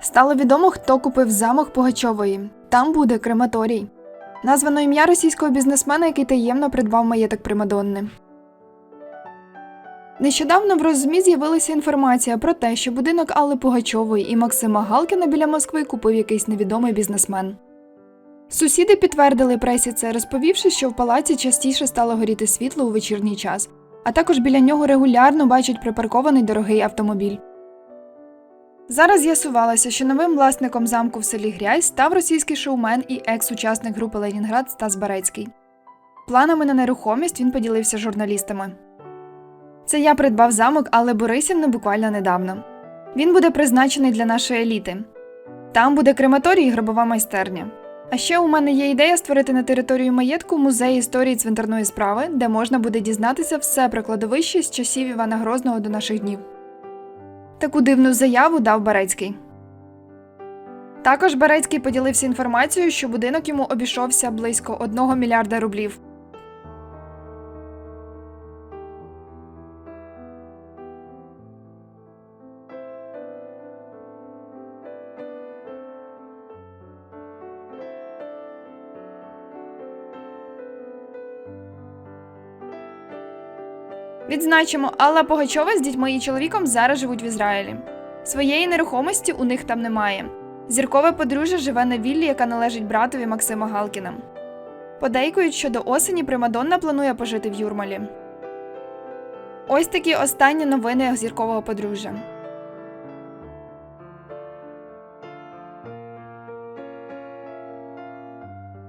Стало відомо, хто купив замок Пугачової. Там буде крематорій. Названо ім'я російського бізнесмена, який таємно придбав маєток Примадонни. Нещодавно в розмі з'явилася інформація про те, що будинок Алли Пугачової і Максима Галкіна біля Москви купив якийсь невідомий бізнесмен. Сусіди підтвердили пресі це, розповівши, що в палаці частіше стало горіти світло у вечірній час, а також біля нього регулярно бачать припаркований дорогий автомобіль. Зараз з'ясувалося, що новим власником замку в селі Грязь став російський шоумен і екс-учасник групи Ленінград Стас Барецький. Планами на нерухомість він поділився з журналістами. Це я придбав замок Алли Борисівни буквально недавно. Він буде призначений для нашої еліти. Там буде крематорій і гробова майстерня. А ще у мене є ідея створити на території маєтку музей історії цвинтарної справи, де можна буде дізнатися все про кладовище з часів Івана Грозного до наших днів. Таку дивну заяву дав Барецький. Також Барецький поділився інформацією, що будинок йому обійшовся близько 1 мільярда рублів. Відзначимо, Алла Погачова з дітьми і чоловіком зараз живуть в Ізраїлі. Своєї нерухомості у них там немає. Зіркове подружжя живе на віллі, яка належить братові Максима Галкіна. Подейкують, що до осені Примадонна планує пожити в Юрмалі. Ось такі останні новини зіркового подружжя.